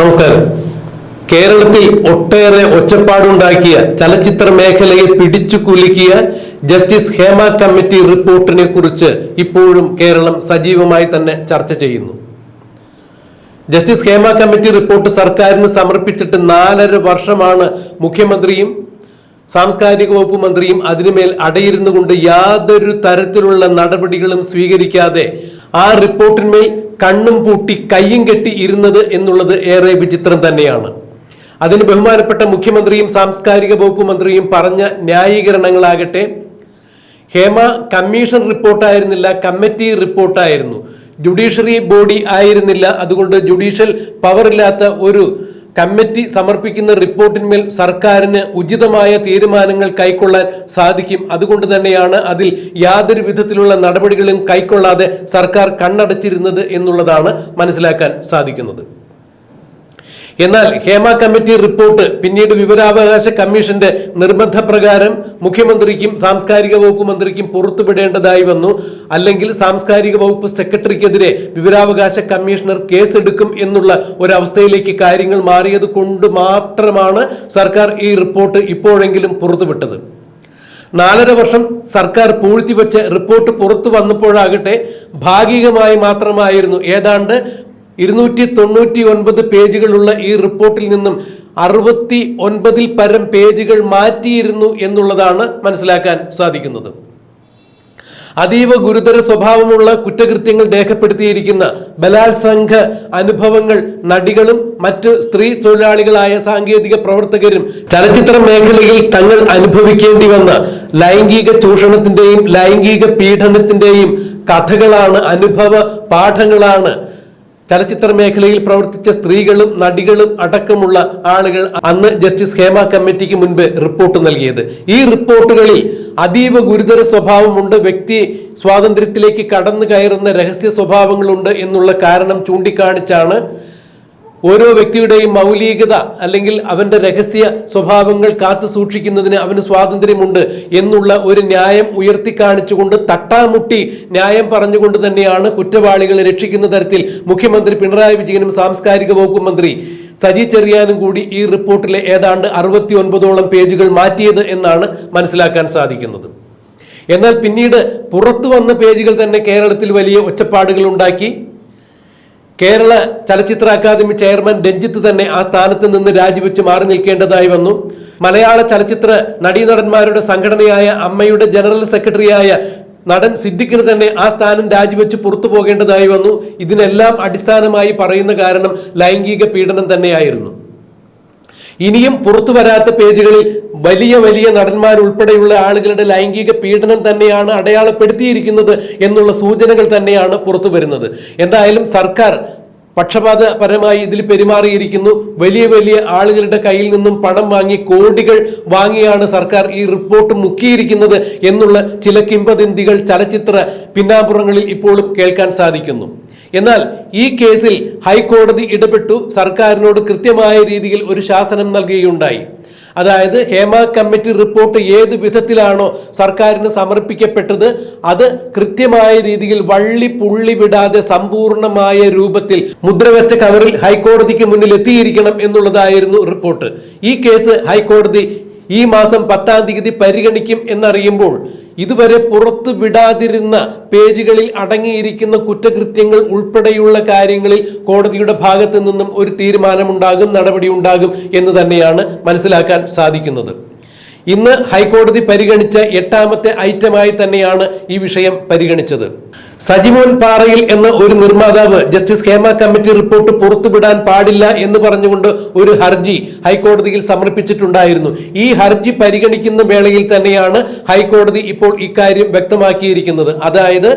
നമസ്കാരം. കേരളത്തിൽ ഒട്ടേറെ ഒച്ചപ്പാടുണ്ടാക്കിയ ചലച്ചിത്ര മേഖലയെ പിടിച്ചു കുലുക്കിയ ജസ്റ്റിസ് ഹേമ കമ്മിറ്റി റിപ്പോർട്ടിനെ കുറിച്ച് ഇപ്പോഴും കേരളം സജീവമായി തന്നെ ചർച്ച ചെയ്യുന്നു. ജസ്റ്റിസ് ഹേമ കമ്മിറ്റി റിപ്പോർട്ട് സർക്കാരിന് സമർപ്പിച്ചിട്ട് നാലര വർഷമാണ് മുഖ്യമന്ത്രിയും സാംസ്കാരിക വകുപ്പ് മന്ത്രിയും അതിനുമേൽ അടയിരുന്നു കൊണ്ട് യാതൊരു തരത്തിലുള്ള നടപടികളും സ്വീകരിക്കാതെ ആ റിപ്പോർട്ടിന്മേൽ കണ്ണും പൂട്ടി കയ്യും കെട്ടി ഇരുന്നത് എന്നുള്ളത് ഏറെ വിചിത്രം തന്നെയാണ്. അതിന് ബഹുമാനപ്പെട്ട മുഖ്യമന്ത്രിയും സാംസ്കാരിക വകുപ്പ് മന്ത്രിയും പറഞ്ഞ ന്യായീകരണങ്ങളാകട്ടെ ഹേമ കമ്മീഷൻ റിപ്പോർട്ടായിരുന്നില്ല കമ്മിറ്റി റിപ്പോർട്ടായിരുന്നു. ജുഡീഷ്യറി ബോഡി ആയിരുന്നില്ല അതുകൊണ്ട് ജുഡീഷ്യൽ പവറില്ലാത്ത ഒരു കമ്മിറ്റി സമർപ്പിക്കുന്ന റിപ്പോർട്ടിന്മേൽ സർക്കാരിന് ഉചിതമായ തീരുമാനങ്ങൾ കൈക്കൊള്ളാൻ സാധിക്കും. അതുകൊണ്ട് തന്നെയാണ് അതിൽ യാതൊരു വിധത്തിലുള്ള നടപടികളും കൈക്കൊള്ളാതെ സർക്കാർ കണ്ണടച്ചിരുന്നത് എന്നുള്ളതാണ് മനസ്സിലാക്കാൻ സാധിക്കുന്നത്. എന്നാൽ ഹേമ കമ്മിറ്റി റിപ്പോർട്ട് പിന്നീട് വിവരാവകാശ കമ്മീഷന്റെ നിർബന്ധപ്രകാരം മുഖ്യമന്ത്രിക്കും സാംസ്കാരിക വകുപ്പ് മന്ത്രിക്കും പുറത്തുവിടേണ്ടതായി വന്നു. അല്ലെങ്കിൽ സാംസ്കാരിക വകുപ്പ് സെക്രട്ടറിക്കെതിരെ വിവരാവകാശ കമ്മീഷണർ കേസെടുക്കും എന്നുള്ള ഒരവസ്ഥയിലേക്ക് കാര്യങ്ങൾ മാറിയത് കൊണ്ട് മാത്രമാണ് സർക്കാർ ഈ റിപ്പോർട്ട് ഇപ്പോഴെങ്കിലും പുറത്തുവിട്ടത്. നാലര വർഷം സർക്കാർ പൂഴ്ത്തിവെച്ച് റിപ്പോർട്ട് പുറത്തു വന്നപ്പോഴാകട്ടെ ഭാഗികമായി മാത്രമായിരുന്നു. ഏതാണ്ട് ഇരുന്നൂറ്റി തൊണ്ണൂറ്റി ഒൻപത് പേജുകളുള്ള ഈ റിപ്പോർട്ടിൽ നിന്നും അറുപത്തി ഒൻപതിൽ പരം പേജുകൾ മാറ്റിയിരുന്നു എന്നുള്ളതാണ് മനസ്സിലാക്കാൻ സാധിക്കുന്നത്. അതീവ ഗുരുതര സ്വഭാവമുള്ള കുറ്റകൃത്യങ്ങൾ രേഖപ്പെടുത്തിയിരിക്കുന്ന ബലാത്സംഗ അനുഭവങ്ങൾ നടികളും മറ്റ് സ്ത്രീ തൊഴിലാളികളായ സാങ്കേതിക പ്രവർത്തകരും ചലച്ചിത്ര മേഖലയിൽ തങ്ങൾ അനുഭവിക്കേണ്ടി വന്ന ലൈംഗിക ചൂഷണത്തിന്റെയും ലൈംഗിക പീഡനത്തിന്റെയും കഥകളാണ് അനുഭവ പാഠങ്ങളാണ് ചലച്ചിത്ര മേഖലയിൽ പ്രവർത്തിച്ച സ്ത്രീകളും നടികളും അടക്കമുള്ള ആളുകൾ അന്ന് ജസ്റ്റിസ് ഹേമ കമ്മിറ്റിക്ക് മുൻപ് റിപ്പോർട്ട് നൽകിയത്. ഈ റിപ്പോർട്ടുകളിൽ അതീവ ഗുരുതര സ്വഭാവമുണ്ട്. വ്യക്തി സ്വാതന്ത്ര്യത്തിലേക്ക് കടന്നു കയറുന്ന രഹസ്യ സ്വഭാവങ്ങളുണ്ട് എന്നുള്ള കാരണം ചൂണ്ടിക്കാണിച്ചാണ് ഓരോ വ്യക്തിയുടെയും മൗലികത അല്ലെങ്കിൽ അവന്റെ രഹസ്യ സ്വഭാവങ്ങൾ കാത്തു സൂക്ഷിക്കുന്നതിന് അവന് സ്വാതന്ത്ര്യമുണ്ട് എന്നുള്ള ഒരു ന്യായം ഉയർത്തി കാണിച്ചുകൊണ്ട് തട്ടാമുട്ടി ന്യായം പറഞ്ഞുകൊണ്ട് തന്നെയാണ് കുറ്റവാളികളെ രക്ഷിക്കുന്ന തരത്തിൽ മുഖ്യമന്ത്രി പിണറായി വിജയനും സാംസ്കാരിക വകുപ്പ് മന്ത്രി സജി ചെറിയാനും കൂടി ഈ റിപ്പോർട്ടിലെ ഏതാണ്ട് അറുപത്തി ഒൻപതോളം പേജുകൾ മാറ്റിയത് എന്നാണ് മനസ്സിലാക്കാൻ സാധിക്കുന്നത്. എന്നാൽ പിന്നീട് പുറത്തു വന്ന പേജുകൾ തന്നെ കേരളത്തിൽ വലിയ ഒച്ചപ്പാടുകൾ ഉണ്ടാക്കി. കേരള ചലച്ചിത്ര അക്കാദമി ചെയർമാൻ രഞ്ജിത്ത് തന്നെ ആ സ്ഥാനത്ത് നിന്ന് രാജിവെച്ച് മാറി നിൽക്കേണ്ടതായി വന്നു. മലയാള ചലച്ചിത്ര നടീനടന്മാരുടെ സംഘടനയായ അമ്മയുടെ ജനറൽ സെക്രട്ടറിയായ നടൻ സിദ്ദിഖിന് തന്നെ ആ സ്ഥാനം രാജിവെച്ച് പുറത്തു പോകേണ്ടതായി വന്നു. ഇതിനെല്ലാം അടിസ്ഥാനമായി പറയുന്ന കാരണം ലൈംഗിക പീഡനം തന്നെയായിരുന്നു. ഇനിയും പുറത്തു വരാത്ത പേജുകളിൽ വലിയ വലിയ നടന്മാർ ഉൾപ്പെടെയുള്ള ആളുകളുടെ ലൈംഗിക പീഡനം തന്നെയാണ് അടയാളപ്പെടുത്തിയിരിക്കുന്നത് എന്നുള്ള സൂചനകൾ തന്നെയാണ് പുറത്തു വരുന്നത്. എന്തായാലും സർക്കാർ പക്ഷപാതപരമായി ഇതിൽ പെരുമാറിയിരിക്കുന്നു. വലിയ വലിയ ആളുകളുടെ കയ്യിൽ നിന്നും പണം വാങ്ങി കോടികൾ വാങ്ങിയാണ് സർക്കാർ ഈ റിപ്പോർട്ട് മുക്കിയിരിക്കുന്നത് എന്നുള്ള ചില കിംവദന്തികൾ ചലച്ചിത്ര പിന്നാമ്പുറങ്ങളിൽ ഇപ്പോഴും കേൾക്കാൻ സാധിക്കുന്നു. എന്നാൽ ഈ കേസിൽ ഹൈക്കോടതി ഇടപെട്ടു സർക്കാരിനോട് കൃത്യമായ രീതിയിൽ ഒരു ശാസനം നൽകുകയുണ്ടായി. അതായത് ഹേമ കമ്മിറ്റി റിപ്പോർട്ട് ഏത് വിധത്തിലാണോ സർക്കാരിന് സമർപ്പിക്കപ്പെട്ടത് അത് കൃത്യമായ രീതിയിൽ വള്ളി പുള്ളി വിടാതെ സമ്പൂർണമായ രൂപത്തിൽ മുദ്രവെച്ച കവറിൽ ഹൈക്കോടതിക്ക് മുന്നിൽ എത്തിയിരിക്കണം എന്നുള്ളതായിരുന്നു റിപ്പോർട്ട്. ഈ കേസ് ഹൈക്കോടതി ഈ മാസം പത്താം തീയതി പരിഗണിക്കും എന്നറിയുമ്പോൾ ഇതുവരെ പുറത്തു വിടാതിരുന്ന പേജുകളിൽ അടങ്ങിയിരിക്കുന്ന കുറ്റകൃത്യങ്ങൾ ഉൾപ്പെടെയുള്ള കാര്യങ്ങളിൽ കോടതിയുടെ ഭാഗത്തു നിന്നും ഒരു തീരുമാനമുണ്ടാകും നടപടി ഉണ്ടാകും എന്ന് തന്നെയാണ് മനസ്സിലാക്കാൻ സാധിക്കുന്നത്. ഇന്ന് ഹൈക്കോടതി പരിഗണിച്ച എട്ടാമത്തെ ഐറ്റമായി തന്നെയാണ് ഈ വിഷയം പരിഗണിച്ചത്. സജിമോൻ പാറയിൽ എന്ന ഒരു നിർമ്മാതാവ് ജസ്റ്റിസ് ഹേമ കമ്മിറ്റി റിപ്പോർട്ട് പുറത്തുവിടാൻ പാടില്ല എന്ന് പറഞ്ഞുകൊണ്ട് ഒരു ഹർജി ഹൈക്കോടതിയിൽ സമർപ്പിച്ചിട്ടുണ്ടായിരുന്നു. ഈ ഹർജി പരിഗണിക്കുന്ന വേളയിൽ തന്നെയാണ് ഹൈക്കോടതി ഇപ്പോൾ ഇക്കാര്യം വ്യക്തമാക്കിയിരിക്കുന്നത്. അതായത്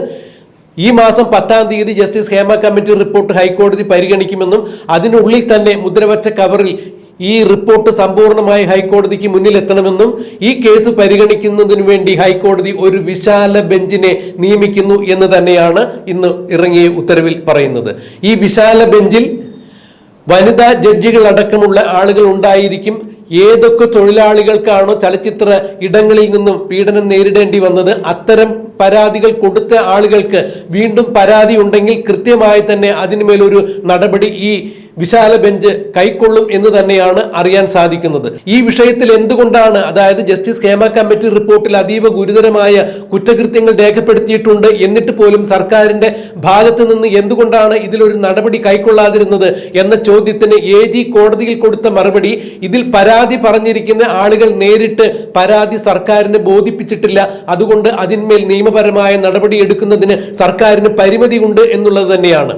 ഈ മാസം പത്താം തീയതി ജസ്റ്റിസ് ഹേമ കമ്മിറ്റി റിപ്പോർട്ട് ഹൈക്കോടതി പരിഗണിക്കുമെന്നും അതിനുള്ളിൽ തന്നെ മുദ്രവച്ച കവറിൽ ഈ റിപ്പോർട്ട് സമ്പൂർണമായി ഹൈക്കോടതിക്ക് മുന്നിൽ എത്തണമെന്നും ഈ കേസ് പരിഗണിക്കുന്നതിന് വേണ്ടി ഹൈക്കോടതി ഒരു വിശാല ബെഞ്ചിനെ നിയമിക്കുന്നു എന്ന് തന്നെയാണ് ഇന്ന് ഇറങ്ങിയ ഉത്തരവിൽ പറയുന്നത്. ഈ വിശാല ബെഞ്ചിൽ വനിതാ ജഡ്ജികൾ അടക്കമുള്ള ആളുകൾ ഉണ്ടായിരിക്കും. ഏതൊക്കെ തൊഴിലാളികൾക്കാണോ ചലച്ചിത്ര ഇടങ്ങളിൽ നിന്നും പീഡനം നേരിടേണ്ടി വന്നത് അത്തരം പരാതികൾ കൊടുത്ത ആളുകൾക്ക് വീണ്ടും പരാതി ഉണ്ടെങ്കിൽ കൃത്യമായി തന്നെ അതിന്മേലൊരു നടപടി ഈ വിശാല ബെഞ്ച് കൈക്കൊള്ളും എന്ന് തന്നെയാണ് അറിയാൻ സാധിക്കുന്നത്. ഈ വിഷയത്തിൽ എന്തുകൊണ്ടാണ് അതായത് ജസ്റ്റിസ് ഹേമ കമ്മിറ്റി റിപ്പോർട്ടിൽ അതീവ ഗുരുതരമായ കുറ്റകൃത്യങ്ങൾ രേഖപ്പെടുത്തിയിട്ടുണ്ട് എന്നിട്ട് പോലും സർക്കാരിന്റെ ഭാഗത്ത് നിന്ന് എന്തുകൊണ്ടാണ് ഇതിലൊരു നടപടി കൈക്കൊള്ളാതിരുന്നത് എന്ന ചോദ്യത്തിന് എ ജി കോടതിയിൽ കൊടുത്ത മറുപടി ഇതിൽ പരാതി പറഞ്ഞിരിക്കുന്ന ആളുകൾ നേരിട്ട് പരാതി സർക്കാരിന് ബോധിപ്പിച്ചിട്ടില്ല. അതുകൊണ്ട് അതിന്മേൽ നിയമപരമായ നടപടി എടുക്കുന്നതിന് സർക്കാരിന് പരിമിതിയുണ്ട് എന്നുള്ളത് തന്നെയാണ്.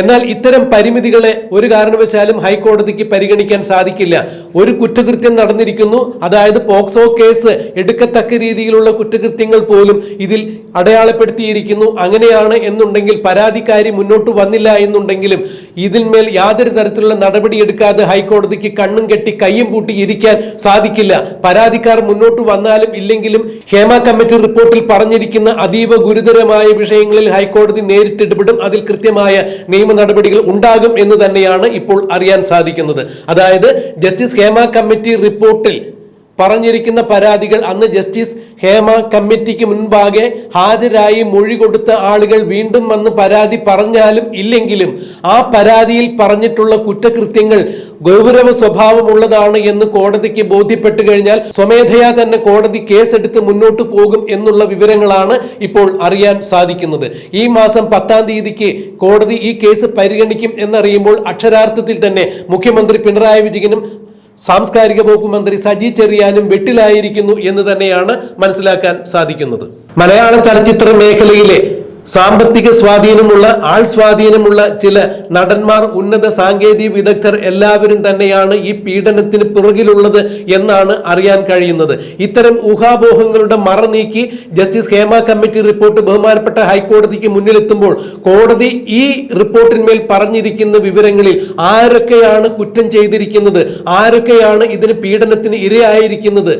എന്നാൽ ഇത്തരം പരിമിതികളെ ഒരു കാരണവശാലും ഹൈക്കോടതിക്ക് പരിഗണിക്കാൻ സാധിക്കില്ല. ഒരു കുറ്റകൃത്യം നടന്നിരിക്കുന്നു. അതായത് പോക്സോ കേസ് എടുക്കത്തക്ക രീതിയിലുള്ള കുറ്റകൃത്യങ്ങൾ പോലും ഇതിൽ അടയാളപ്പെടുത്തിയിരിക്കുന്നു. അങ്ങനെയാണ് എന്നുണ്ടെങ്കിൽ പരാതിക്കാരി മുന്നോട്ട് വന്നില്ല എന്നുണ്ടെങ്കിലും ഇതിന്മേൽ യാതൊരു തരത്തിലുള്ള നടപടി എടുക്കാതെ ഹൈക്കോടതിക്ക് കണ്ണും കെട്ടി കയ്യും പൂട്ടി ഇരിക്കാൻ സാധിക്കില്ല. പരാതിക്കാർ മുന്നോട്ട് വന്നാലും ഇല്ലെങ്കിലും ഹേമ കമ്മിറ്റി റിപ്പോർട്ടിൽ പറഞ്ഞിരിക്കുന്ന അതീവ ഗുരുതരമായ വിഷയങ്ങളിൽ ഹൈക്കോടതി നേരിട്ട് ഇടപെടും. അതിൽ കൃത്യമായ നിയമ നടപടികൾ ഉണ്ടാകും എന്ന് തന്നെയാണ് ഇപ്പോൾ അറിയാൻ സാധിക്കുന്നത്. അതായത് ജസ്റ്റിസ് ഹേമ കമ്മിറ്റി റിപ്പോർട്ടിൽ പറഞ്ഞിരിക്കുന്ന പരാതികൾ അന്ന് ജസ്റ്റിസ് ഹേമ കമ്മിറ്റിക്ക് മുൻപാകെ ഹാജരായി മൊഴി കൊടുത്ത ആളുകൾ വീണ്ടും വന്ന് പരാതി പറഞ്ഞാലും ഇല്ലെങ്കിലും ആ പരാതിയിൽ പറഞ്ഞിട്ടുള്ള കുറ്റകൃത്യങ്ങൾ ഗൗരവ സ്വഭാവമുള്ളതാണ് എന്ന് കോടതിക്ക് ബോധ്യപ്പെട്ടു കഴിഞ്ഞാൽ സ്വമേധയാ തന്നെ കോടതി കേസെടുത്ത് മുന്നോട്ട് പോകും എന്നുള്ള വിവരങ്ങളാണ് ഇപ്പോൾ അറിയാൻ സാധിക്കുന്നത്. ഈ മാസം പത്താം തീയതിക്ക് കോടതി ഈ കേസ് പരിഗണിക്കും എന്നറിയുമ്പോൾ അക്ഷരാർത്ഥത്തിൽ തന്നെ മുഖ്യമന്ത്രി പിണറായി വിജയനും സാംസ്കാരിക വകുപ്പ് മന്ത്രി സജി ചെറിയാനും വെട്ടിലായിരിക്കുന്നു എന്ന് തന്നെയാണ് മനസ്സിലാക്കാൻ സാധിക്കുന്നത്. മലയാള ചലച്ചിത്ര മേഖലയിലെ സാമ്പത്തിക സ്വാധീനമുള്ള ആൾ സ്വാധീനമുള്ള ചില നടന്മാർ ഉന്നത സാങ്കേതിക വിദഗ്ധർ എല്ലാവരും തന്നെയാണ് ഈ പീഡനത്തിന് പിറകിലുള്ളത് എന്നാണ് അറിയാൻ കഴിയുന്നത്. ഇത്തരം ഊഹാപോഹങ്ങളുടെ മറ നീക്കി ജസ്റ്റിസ് ഹേമ കമ്മിറ്റി റിപ്പോർട്ട് ബഹുമാനപ്പെട്ട ഹൈക്കോടതിക്ക് മുന്നിലെത്തുമ്പോൾ കോടതി ഈ റിപ്പോർട്ടിന്മേൽ പറഞ്ഞിരിക്കുന്ന വിവരങ്ങളിൽ ആരൊക്കെയാണ് കുറ്റം ചെയ്തിരിക്കുന്നത് ആരൊക്കെയാണ് ഇതിന് പീഡനത്തിന് ഇരയായിരിക്കുന്നത്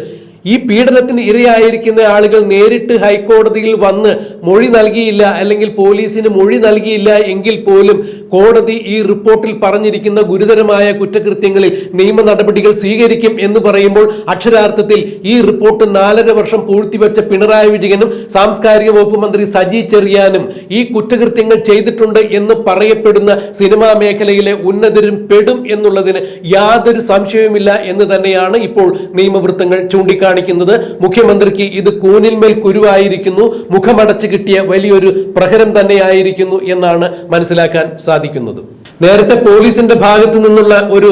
ഈ പീഡനത്തിന് ഇരയായിരിക്കുന്ന ആളുകൾ നേരിട്ട് ഹൈക്കോടതിയിൽ വന്ന് മൊഴി നൽകിയില്ല അല്ലെങ്കിൽ പോലീസിന് മൊഴി നൽകിയില്ല എങ്കിൽ പോലും കോടതി ഈ റിപ്പോർട്ടിൽ പറഞ്ഞിരിക്കുന്ന ഗുരുതരമായ കുറ്റകൃത്യങ്ങളിൽ നിയമ നടപടികൾ സ്വീകരിക്കും എന്ന് പറയുമ്പോൾ അക്ഷരാർത്ഥത്തിൽ ഈ റിപ്പോർട്ട് നാലര വർഷം പൂഴ്ത്തിവെച്ച പിണറായി വിജയനും സാംസ്കാരിക വകുപ്പ് മന്ത്രി സജി ചെറിയാനും ഈ കുറ്റകൃത്യങ്ങൾ ചെയ്തിട്ടുണ്ട് എന്ന് പറയപ്പെടുന്ന സിനിമാ മേഖലയിലെ ഉന്നതരും പെടും എന്നുള്ളതിന് യാതൊരു സംശയവുമില്ല എന്ന് തന്നെയാണ് ഇപ്പോൾ നിയമവൃത്തങ്ങൾ ചൂണ്ടിക്കാണിക്കുന്നത് മുഖ്യമന്ത്രിക്ക് ഇത് കൂനിൽമേൽ കുരുവായിരിക്കുന്നു മുഖമടച്ച് കിട്ടിയ വലിയൊരു പ്രഹരം തന്നെയായിരിക്കുന്നു എന്നാണ് മനസ്സിലാക്കാൻ സാധിക്കുന്നത്. നേരത്തെ പോലീസിന്റെ ഭാഗത്തു നിന്നുള്ള ഒരു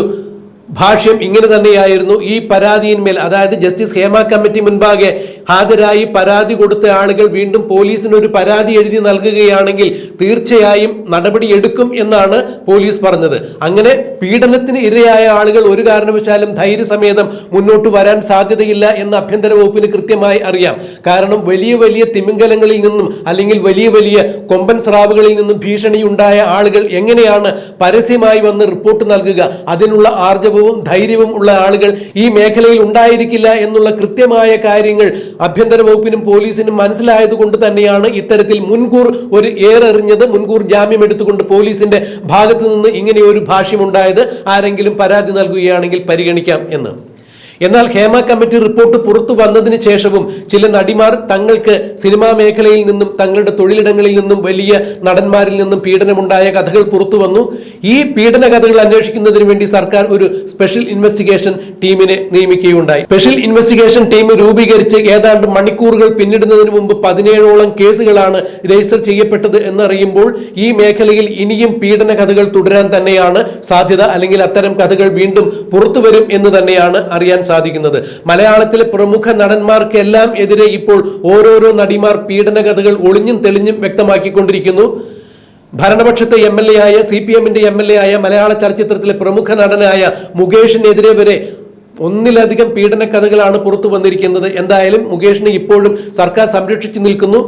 ഭാഷ്യം ഇങ്ങനെ തന്നെയായിരുന്നു. ഈ പരാതിയിന്മേൽ അതായത് ജസ്റ്റിസ് ഹേമ കമ്മിറ്റി മുൻപാകെ ഹാജരായി പരാതി കൊടുത്ത ആളുകൾ വീണ്ടും പോലീസിന് ഒരു പരാതി എഴുതി നൽകുകയാണെങ്കിൽ തീർച്ചയായും നടപടി എടുക്കും എന്നാണ് പോലീസ് പറഞ്ഞത്. അങ്ങനെ പീഡനത്തിന് ഇരയായ ആളുകൾ ഒരു കാരണവശാലും ധൈര്യസമേതം മുന്നോട്ട് വരാൻ സാധ്യതയില്ല എന്ന് ആഭ്യന്തര വകുപ്പിന് കൃത്യമായി അറിയാം. കാരണം വലിയ വലിയ തിമിംഗലങ്ങളിൽ നിന്നും അല്ലെങ്കിൽ വലിയ വലിയ കൊമ്പൻ സ്രാവുകളിൽ നിന്നും ഭീഷണി ഉണ്ടായ ആളുകൾ എങ്ങനെയാണ് പരസ്യമായി വന്ന് റിപ്പോർട്ട് നൽകുക? അതിനുള്ള ആർജവവും ധൈര്യവും ഉള്ള ആളുകൾ ഈ മേഖലയിൽ ഉണ്ടായിരിക്കില്ല എന്നുള്ള കൃത്യമായ കാര്യങ്ങൾ ആഭ്യന്തര വകുപ്പിനും പോലീസിനും മനസ്സിലായത് കൊണ്ട് തന്നെയാണ് ഇത്തരത്തിൽ മുൻകൂർ ഒരു ഏറെറിഞ്ഞത്. മുൻകൂർ ജാമ്യം എടുത്തുകൊണ്ട് പോലീസിന്റെ ഭാഗത്ത് നിന്ന് ഇങ്ങനെ ഒരു ഭാഷ്യമുണ്ടായത് ആരെങ്കിലും പരാതി നൽകുകയാണെങ്കിൽ പരിഗണിക്കാം എന്ന്. എന്നാൽ ഹേമ കമ്മിറ്റി റിപ്പോർട്ട് പുറത്തു വന്നതിന് ശേഷവും ചില നടിമാർ തങ്ങൾക്ക് സിനിമാ മേഖലയിൽ നിന്നും തങ്ങളുടെ തൊഴിലിടങ്ങളിൽ നിന്നും വലിയ നടന്മാരിൽ നിന്നും പീഡനമുണ്ടായ കഥകൾ പുറത്തു വന്നു. ഈ പീഡന കഥകൾ അന്വേഷിക്കുന്നതിന് വേണ്ടി സർക്കാർ ഒരു സ്പെഷ്യൽ ഇൻവെസ്റ്റിഗേഷൻ ടീമിനെ നിയമിക്കുകയുണ്ടായി. സ്പെഷ്യൽ ഇൻവെസ്റ്റിഗേഷൻ ടീം രൂപീകരിച്ച് ഏതാണ്ട് മണിക്കൂറുകൾ പിന്നിടുന്നതിന് മുമ്പ് പതിനേഴോളം കേസുകളാണ് രജിസ്റ്റർ ചെയ്യപ്പെട്ടത് എന്നറിയുമ്പോൾ ഈ മേഖലയിൽ ഇനിയും പീഡന കഥകൾ തുടരാൻ തന്നെയാണ് സാധ്യത. അല്ലെങ്കിൽ അത്തരം കഥകൾ വീണ്ടും പുറത്തുവരും എന്ന് തന്നെയാണ് അറിയാൻ മലയാളത്തിലെ പ്രമുഖ നടന്മാർക്കെല്ലാം എതിരെ ഇപ്പോൾ ഓരോരോ നടിമാർ പീഡന കഥകൾ ഒളിഞ്ഞും തെളിഞ്ഞും വ്യക്തമാക്കിക്കൊണ്ടിരിക്കുന്നു. ഭരണപക്ഷത്തെ എം എൽ എ ആയ സി പി എമ്മിന്റെ എം എൽ എ ആയ മലയാള ചലച്ചിത്രത്തിലെ പ്രമുഖ നടനായ മുകേഷിനെതിരെ വരെ ഒന്നിലധികം പീഡന കഥകളാണ് പുറത്തു വന്നിരിക്കുന്നത്. എന്തായാലും മുകേഷിനെ ഇപ്പോഴും സർക്കാർ സംരക്ഷിച്ചു നിൽക്കുന്നു.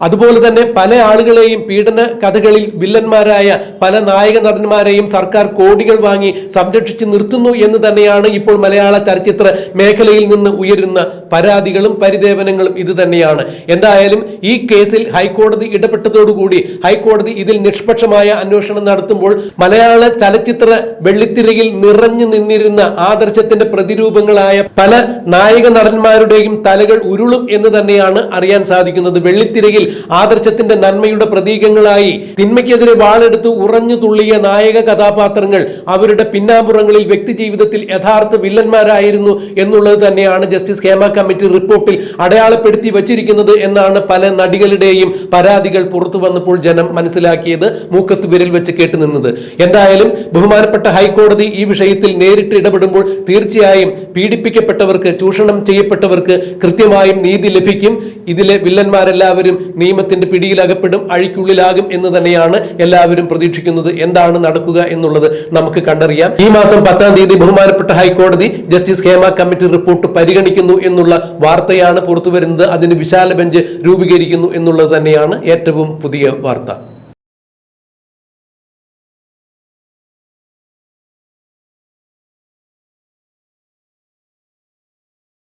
അതുപോലെ തന്നെ പല ആളുകളെയും പീഡന കഥകളിൽ വില്ലന്മാരായ പല നായക നടന്മാരെയും സർക്കാർ കോടികൾ വാങ്ങി സംരക്ഷിച്ചു നിർത്തുന്നു എന്ന് തന്നെയാണ് ഇപ്പോൾ മലയാള ചലച്ചിത്ര മേഖലയിൽ നിന്ന് ഉയരുന്ന പരാതികളും പരിദേവനങ്ങളും ഇത് തന്നെയാണ്. എന്തായാലും ഈ കേസിൽ ഹൈക്കോടതി ഇടപെട്ടതോടുകൂടി ഹൈക്കോടതി ഇതിൽ നിഷ്പക്ഷമായ അന്വേഷണം നടത്തുമ്പോൾ മലയാള ചലച്ചിത്ര വെള്ളിത്തിരയിൽ നിറഞ്ഞു നിന്നിരുന്ന ആദർശത്തിന്റെ പ്രതിരൂപങ്ങളായ പല നായക നടന്മാരുടെയും തലകൾ ഉരുളും എന്ന് തന്നെയാണ് അറിയാൻ സാധിക്കുന്നത്. വെള്ളിത്തിരയിൽ ആദർശത്തിന്റെ നന്മയുടെ പ്രതീകങ്ങളായി. തിന്മയ്ക്കെതിരെ വാളെടുത്ത് ഉറഞ്ഞു തുള്ളിയ നായക കഥാപാത്രങ്ങൾ അവരുടെ പിന്നാമ്പുറങ്ങളിൽ വ്യക്തി ജീവിതത്തിൽ യഥാർത്ഥ വില്ലന്മാരായിരുന്നു എന്നുള്ളത് തന്നെയാണ് ജസ്റ്റിസ് ഹേമ കമ്മിറ്റി റിപ്പോർട്ടിൽ അടയാളപ്പെടുത്തി വച്ചിരിക്കുന്നത് എന്നാണ് പല നടികളുടെയും പരാതികൾ പുറത്തു വന്നപ്പോൾ ജനം മനസ്സിലാക്കിയത് മൂക്കത്ത് വിരൽ വെച്ച് കേട്ടുനിന്നത് എന്തായാലും ബഹുമാനപ്പെട്ട ഹൈക്കോടതി ഈ വിഷയത്തിൽ നേരിട്ട് ഇടപെടുമ്പോൾ തീർച്ചയായും പീഡിപ്പിക്കപ്പെട്ടവർക്ക് ചൂഷണം ചെയ്യപ്പെട്ടവർക്ക് കൃത്യമായും നീതി ലഭിക്കും. ഇതിലെ വില്ലന്മാരെല്ലാവരും നിയമത്തിന്റെ പിടിയിലകപ്പെടും അഴിക്കുള്ളിലാകും എന്ന് തന്നെയാണ് എല്ലാവരും പ്രതീക്ഷിക്കുന്നത്. എന്താണ് നടക്കുക എന്നുള്ളത് നമുക്ക് കണ്ടറിയാം. ഈ മാസം പത്താം തീയതി ബഹുമാനപ്പെട്ട ഹൈക്കോടതി ജസ്റ്റിസ് ഹേമ കമ്മിറ്റി റിപ്പോർട്ട് പരിഗണിക്കുന്നു എന്നുള്ള വാർത്തയാണ് പുറത്തു വരുന്നത് അതിന് വിശാല ബെഞ്ച് രൂപീകരിക്കുന്നു എന്നുള്ളത് തന്നെയാണ് ഏറ്റവും പുതിയ വാർത്ത.